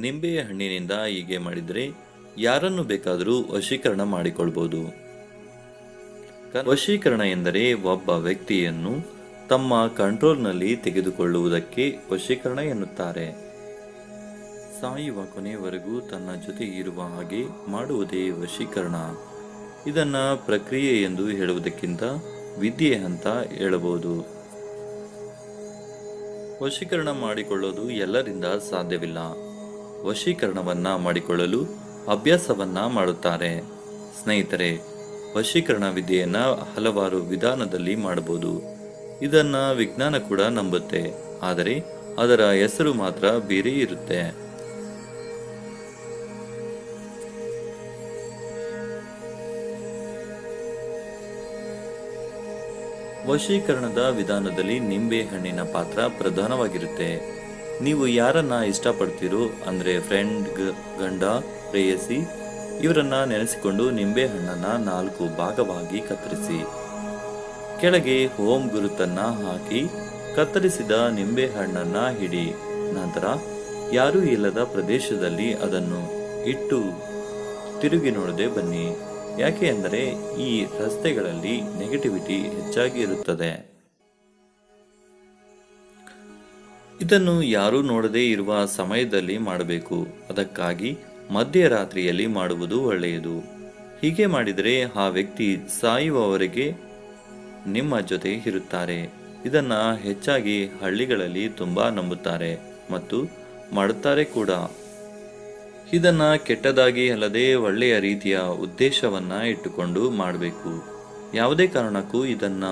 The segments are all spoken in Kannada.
ನಿಂಬೆಯ ಹಣ್ಣಿನಿಂದ ಹೀಗೆ ಮಾಡಿದರೆ ಯಾರನ್ನು ಬೇಕಾದರೂ ವಶೀಕರಣ ಮಾಡಿಕೊಳ್ಬೋದು. ವಶೀಕರಣ ಎಂದರೆ ಒಬ್ಬ ವ್ಯಕ್ತಿಯನ್ನು ತಮ್ಮ ಕಂಟ್ರೋಲ್ನಲ್ಲಿ ತೆಗೆದುಕೊಳ್ಳುವುದಕ್ಕೆ ವಶೀಕರಣ ಎನ್ನುತ್ತಾರೆ. ಸಾಯುವ ಕೊನೆಯವರೆಗೂ ತನ್ನ ಜೊತೆ ಇರುವ ಹಾಗೆ ಮಾಡುವುದೇ ವಶೀಕರಣ. ಇದನ್ನು ಪ್ರಕ್ರಿಯೆ ಎಂದು ಹೇಳುವುದಕ್ಕಿಂತ ವಿದ್ಯೆ ಅಂತ ಹೇಳಬಹುದು. ವಶೀಕರಣ ಮಾಡಿಕೊಳ್ಳೋದು ಎಲ್ಲರಿಂದ ಸಾಧ್ಯವಿಲ್ಲ. ವಶೀಕರಣವನ್ನ ಮಾಡಿಕೊಳ್ಳಲು ಅಭ್ಯಾಸವನ್ನ ಮಾಡುತ್ತಾರೆ. ಸ್ನೇಹಿತರೆ, ವಶೀಕರಣ ವಿದ್ಯೆಯನ್ನ ಹಲವಾರು ವಿಧಾನದಲ್ಲಿ ಮಾಡಬಹುದು. ಇದನ್ನ ವಿಜ್ಞಾನ ಕೂಡ ನಂಬುತ್ತೆ, ಆದರೆ ಅದರ ಹೆಸರು ಮಾತ್ರ ಬೇರೆ ಇರುತ್ತೆ. ವಶೀಕರಣದ ವಿಧಾನದಲ್ಲಿ ನಿಂಬೆ ಹಣ್ಣಿನ ಪಾತ್ರ ಪ್ರಧಾನವಾಗಿರುತ್ತೆ. ನೀವು ಯಾರನ್ನ ಇಷ್ಟಪಡ್ತೀರೋ, ಅಂದ್ರೆ ಫ್ರೆಂಡ್ ಗಂಡ, ಪ್ರೇಯಸಿ, ಇವರನ್ನ ನೆನೆಸಿಕೊಂಡು ನಿಂಬೆ ಹಣ್ಣನ್ನ ನಾಲ್ಕು ಭಾಗವಾಗಿ ಕತ್ತರಿಸಿ. ಕೆಳಗೆ ಹೋಮ್ ಗುರುತನ್ನ ಹಾಕಿ ಕತ್ತರಿಸಿದ ನಿಂಬೆ ಹಣ್ಣನ್ನ ಹಿಡಿ. ನಂತರ ಯಾರೂ ಇಲ್ಲದ ಪ್ರದೇಶದಲ್ಲಿ ಅದನ್ನು ಇಟ್ಟು ತಿರುಗಿ ನೋಡದೆ ಬನ್ನಿ. ಯಾಕೆ ಅಂದರೆ ಈ ರಸ್ತೆಗಳಲ್ಲಿ ನೆಗೆಟಿವಿಟಿ ಹೆಚ್ಚಾಗಿ ಇರುತ್ತದೆ. ಇದನ್ನು ಯಾರೂ ನೋಡದೇ ಇರುವ ಸಮಯದಲ್ಲಿ ಮಾಡಬೇಕು. ಅದಕ್ಕಾಗಿ ಮಧ್ಯರಾತ್ರಿಯಲ್ಲಿ ಮಾಡುವುದು ಒಳ್ಳೆಯದು. ಹೀಗೆ ಮಾಡಿದರೆ ಆ ವ್ಯಕ್ತಿ ಸಾಯುವವರೆಗೆ ನಿಮ್ಮ ಜೊತೆ ಇರುತ್ತಾರೆ. ಇದನ್ನ ಹೆಚ್ಚಾಗಿ ಹಳ್ಳಿಗಳಲ್ಲಿ ತುಂಬಾ ನಂಬುತ್ತಾರೆ ಮತ್ತು ಮಾಡುತ್ತಾರೆ ಕೂಡ. ಇದನ್ನ ಕೆಟ್ಟದಾಗಿ ಅಲ್ಲದೆ ಒಳ್ಳೆಯ ರೀತಿಯ ಉದ್ದೇಶವನ್ನ ಇಟ್ಟುಕೊಂಡು ಮಾಡಬೇಕು. ಯಾವುದೇ ಕಾರಣಕ್ಕೂ ಇದನ್ನ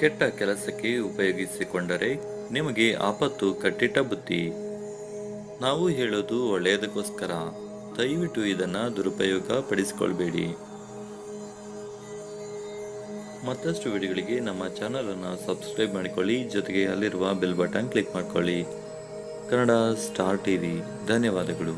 ಕೆಟ್ಟ ಕೆಲಸಕ್ಕೆ ಉಪಯೋಗಿಸಿಕೊಂಡರೆ ನಿಮಗೆ ಆಪತ್ತು ಕಟ್ಟಿಟ್ಟ ಬುತ್ತಿ ನಾವು ಹೇಳೋದು ಒಳ್ಳೆಯದಕ್ಕೋಸ್ಕರ. ದಯವಿಟ್ಟು ಇದನ್ನ ದುರುಪಯೋಗ ಪಡಿಸಿಕೊಳ್ಬೇಡಿ ಮತ್ತಷ್ಟು ವಿಡಿಯೋಗಳಿಗೆ ನಮ್ಮ ಚಾನಲನ್ನು ಸಬ್ಸ್ಕ್ರೈಬ್ ಮಾಡಿಕೊಳ್ಳಿ, ಜೊತೆಗೆ ಅಲ್ಲಿರುವ ಬೆಲ್ ಬಟನ್ ಕ್ಲಿಕ್ ಮಾಡಿಕೊಳ್ಳಿ. ಕನ್ನಡ ಸ್ಟಾರ್ ಟಿವಿ, ಧನ್ಯವಾದಗಳು.